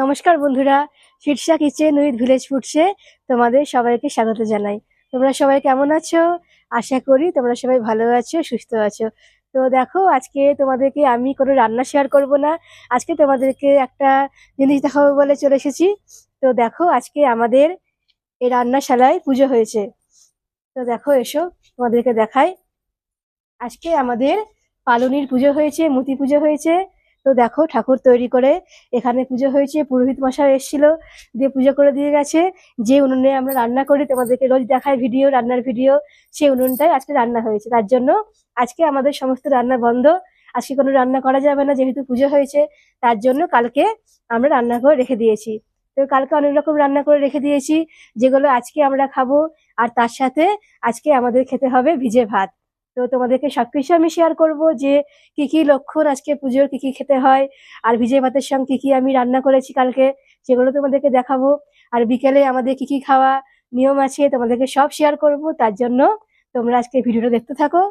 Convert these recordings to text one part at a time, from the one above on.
নমস্কার বন্ধুরা, Shirsha kitchen with village ফুডসে তোমাদের সবাইকে স্বাগত জানাই। তোমরা সবাই কেমন আছো? আশা করি তোমরা সবাই ভালো আছো, সুস্থ আছো। তো দেখো, আজকে তোমাদেরকে আমি কোনো রান্না শেয়ার করব না। আজকে তোমাদেরকে একটা জিনিস দেখাবো বলে চলে এসেছি। তো দেখো, আজকে আমাদের এই রান্নাশালায় পুজো হয়েছে। তো দেখো, এসো, তোমাদেরকে দেখাই। আজকে আমাদের পালনির পুজো হয়েছে, মূর্তি পুজো হয়েছে। তো দেখো ঠাকুর তৈরি করে এখানে পুজো হয়েছে, পুরোহিত মশাই এসেছিল, দিয়ে পুজো করে দিয়ে গেছে। যে উনুনে আমরা রান্না করি, তোমাদেরকে রোজ দেখায় ভিডিও, রান্নার ভিডিও, সেই উনুনটাই আজকে রান্না হয়েছে। তার জন্য আজকে আমাদের সমস্ত রান্না বন্ধ। আজকে কোনো রান্না করা যাবে না, যেহেতু পুজো হয়েছে, তার জন্য কালকে আমরা রান্না করে রেখে দিয়েছি। তো কালকে অনেক রকম রান্না করে রেখে দিয়েছি, যেগুলো আজকে আমরা খাব, আর তার সাথে আজকে আমাদের খেতে হবে ভিজে ভাত। তো তোমাদেরকে সবকিছু আমি শেয়ার করব যে কি কি লক্ষণ আজকে পুজোর, কি কি খেতে হয়, আর ভিজে ভাতের সঙ্গে কি কি আমি রান্না করেছি কালকে, সেগুলো তোমাদেরকে দেখাবো। আর বিকেলে আমাদের কি কি খাওয়া নিয়ম আছে তোমাদেরকে সব শেয়ার করব, তার জন্য তোমরা আজকে ভিডিওটা দেখতে থাকো।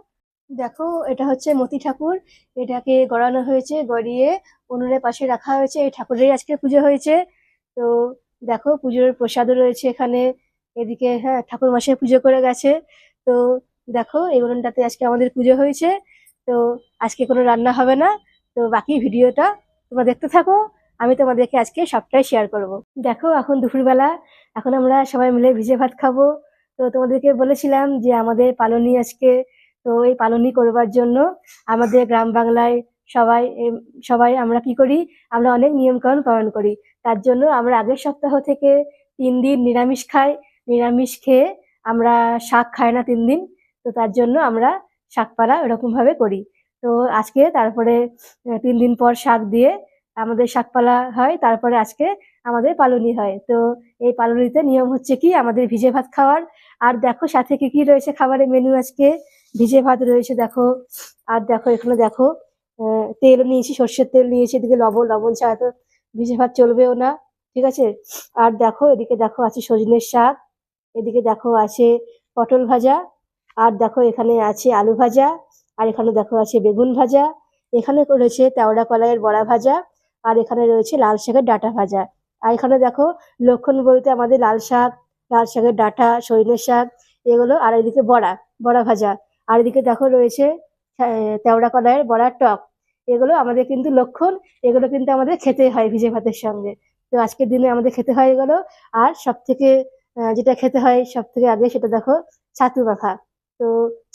দেখো, এটা হচ্ছে মতি ঠাকুর, এটাকে গড়ানো হয়েছে, গড়িয়ে উনুনের পাশে রাখা হয়েছে, এই ঠাকুরেরই আজকে পুজো হয়েছে। তো দেখো, পুজোর প্রসাদও রয়েছে এখানে, এদিকে হ্যাঁ ঠাকুর মশাই পুজো করে গেছে। তো দেখো, এই উনুনটাতে আজকে আমাদের পুজো হয়েছে, তো আজকে কোনো রান্না হবে না, তো বাকি ভিডিওটা তোমরা দেখতে থাকো, আমি তোমাদেরকে আজকে সবটাই শেয়ার করব। দেখো, এখন দুপুরবেলা, এখন আমরা সবাই মিলে ভিজে ভাত খাব, তো তোমাদেরকে বলেছিলাম যে আমাদের পালনি আজকে, তো এই পালনি করবার জন্য আমাদের গ্রাম বাংলায় সবাই সবাই আমরা কি করি, আমরা অনেক নিয়মকানুন পালন করি, তার জন্য আমরা আগের সপ্তাহ থেকে তিন দিন নিরামিষ খাই, নিরামিষ খেয়ে আমরা শাক খাই না তিন দিন তো তার জন্য আমরা শাকপালা এরকম ভাবে করি। তো আজকে তারপরে তিন দিন পর শাক দিয়ে আমাদের শাকপালা হয়, তারপরে আজকে আমাদের পালনি হয়। তো এই পালনিতে নিয়ম হচ্ছে কি, আমাদের ভিজে ভাত খাওয়ার। আর দেখো সাথে কি কি রয়েছে খাবারের মেনু আজকে? ভিজে ভাত রয়েছে দেখো। আর দেখো এখানে দেখো তেল নিয়েছি, সর্ষের তেল নিয়েছি, এদিকে লবণ লবণ ছাড়া তো ভিজে ভাত চলবেও না, ঠিক আছে? আর দেখো এদিকে দেখো আছে সজনের শাক, এদিকে দেখো আছে পটল ভাজা আর দেখো এখানে আছে আলু ভাজা, আর এখানে দেখো আছে বেগুন ভাজা, এখানে রয়েছে তেওড়া কলাইয়ের বড়া ভাজা, আর এখানে রয়েছে লাল শাকের ডাঁটা ভাজা। আর এখানে দেখো লক্ষণ বলতে আমাদের লাল শাক, লাল শাকের ডাঁটা সজনের শাক, এগুলো, আর এদিকে বড়া বড়া ভাজা। আর এদিকে দেখো রয়েছে তেওড়া কলাইয়ের বড়ার টক। এগুলো আমাদের কিন্তু লক্ষণ, এগুলো কিন্তু আমাদের খেতে হয় ভিজে ভাতের সঙ্গে। তো আজকের দিনে আমাদের খেতে হয় এগুলো। আর সব থেকে যেটা খেতে হয় সব থেকে আগে সেটা দেখো ছাতু মাখা। তো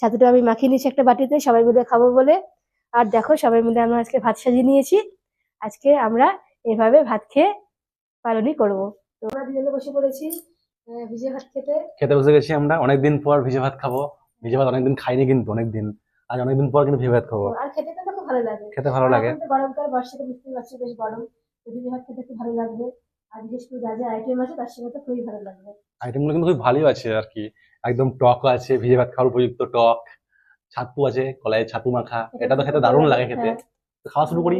ছাতুটা আমি মাখিয়ে নিয়েছি একটা বাটিতে সবাই মিলে খাব বলে। আর দেখো সবাই মিলে আমরা আজকে ভাত সাজিয়ে নিয়েছি। আজকে আমরা এভাবে ভাত খেয়ে পালনই করব। তো আমরা দুজনে বসে পড়েছি ভিজে ভাত খেতে। খেতে বসে গেছি আমরা। অনেকদিন পর ভিজে ভাত খাব। ভিজে ভাত অনেকদিন খাইনি কিন্তু অনেকদিন। আজ অনেকদিন পর কিন্তু ভিজে ভাত খাব। আর খেতে তো খুব ভালো লাগে। খেতে ভালো লাগে। গরমকাল বর্ষাতে বুঝতেই পারছি বেশ গরম। ভিজে ভাত খেতে খুব ভালো লাগবে। আর বিশেষ করে যা যা আইটেম আছে তার সঙ্গে তো খুবই ভালো লাগবে। আইটেমগুলো কিন্তু খুব ভালোই আছে আর কি। একদম টক আছে ভিজে ভাত খাওয়ার উপযুক্ত টক ছাতু আছে কলাইয়ের ছাতু মাখা এটা তো খেতে দারুণ লাগে খেতে। হ্যাঁ, খাওয়া শুরু করি।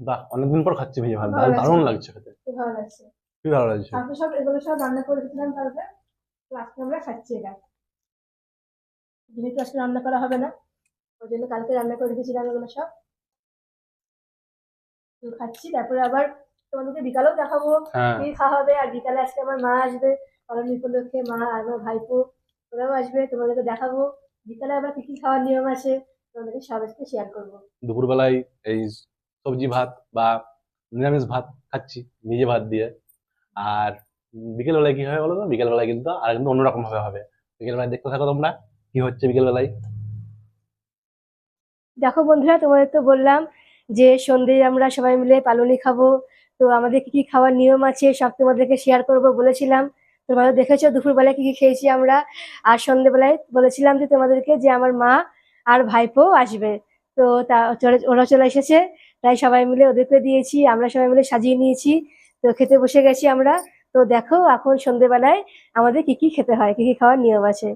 বাহ অনেকদিন পর খাচ্ছি ভিজে ভাত। দারুণ লাগছে। খেতে। ভালো লাগছে। খুবই ভালো লাগছে? সব এগুলো সব রান্না করে রেখেছিলাম কালকে তো আজকে আমরা খাচ্ছি এটা। যেহেতু আজকে রান্না করা হবে না ওই জন্য কালকে রান্না করে রেখেছিলাম এগুলো সব। খাচ্ছি তারপরে আবার তোমাদেরকে বিকালেও দেখাবো। হ্যাঁ। কি খাওয়া হবে? আর বিকালে আজকে আমার মা আসবে পালন উপলক্ষে মা আর আমার ভাইপো ওরাও আসবে তোমাদেরকে দেখাবো। বিকালে আবার কি কি খাওয়ার নিয়ম আছে তোমাদেরকে সব আজকে শেয়ার করব। দুপুরবেলায় এই সবজি ভাত বা নিরামিষ ভাত খাচ্ছি নিজে ভাত দিয়ে। আর বিকেল বেলায় কি হবে বলো তো বিকেল বেলায় কিন্তু আর কিন্তু অন্যরকম ভাবে হবে। বিকেল বেলায় দেখতে থাকো তোমরা কি হচ্ছে বিকেল বেলায় দেখো বন্ধুরা তোমাদের তো বললাম যে সন্ধে আমরা সবাই মিলে পালনি খাব। তো আমাদের কি কি খাওয়ার নিয়ম আছে সব তোমাদেরকে শেয়ার করব বলেছিলাম। তোমরা দেখেছ দুপুরবেলায় কি কি খেয়েছি আমরা। আর সন্ধেবেলায় বলেছিলাম যে তোমাদেরকে যে আমার মা আর ভাইপো আসবে। তো তা ওরা চলে এসেছে। তাই সবাই মিলে ওদেরকে দিয়েছি আমরা সবাই মিলে সাজিয়ে নিয়েছি। তো খেতে বসে গেছি আমরা। তো দেখো এখন সন্ধেবেলায় আমাদের কি কি খেতে হয় কি কি খাওয়ার নিয়ম আছে।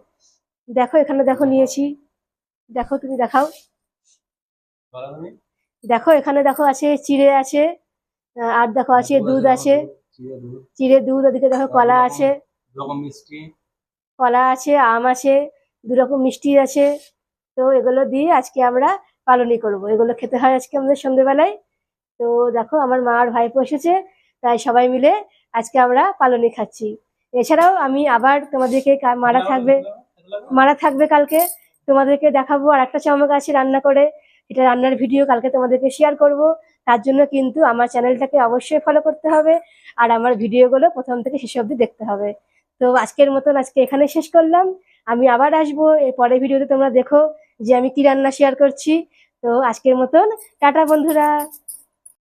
দেখো এখানে দেখো নিয়েছি। দেখো তুমি দেখাও। দেখো এখানে দেখো আছে চিড়ে আছে। আর দেখো আছে দুধ আছে চিড়ে দুধ। ওদিকে দেখো কলা আছে। মিষ্টি। কলা আছে আম আছে দু রকম মিষ্টি আছে। তো এগুলো দিয়ে আজকে আমরা পালনই করব। এগুলো খেতে হয় আজকে আমাদের সন্ধ্যেবেলায় তো দেখো আমার মা আর ভাইপো এসেছে তাই সবাই মিলে আজকে আমরা পালনই খাচ্ছি। এছাড়াও আমি আবার তোমাদেরকে মারা থাকবে মারা থাকবে কালকে। তোমাদেরকে দেখাবো আর একটা চমক আছে রান্না করে। এটা রান্নার ভিডিও কালকে তোমাদেরকে শেয়ার করব। তার জন্য কিন্তু আমার চ্যানেলটাকে অবশ্যই ফলো করতে হবে আর আমার ভিডিওগুলো প্রথম থেকে শেষ অবধি দেখতে হবে। তো আজকের মতন আজকে এখানে শেষ করলাম। আমি আবার আসব, এর পরের ভিডিওতে তোমরা দেখো যে আমি কি রান্না শেয়ার করছি। তো আজকের মতন, টাটা বন্ধুরা।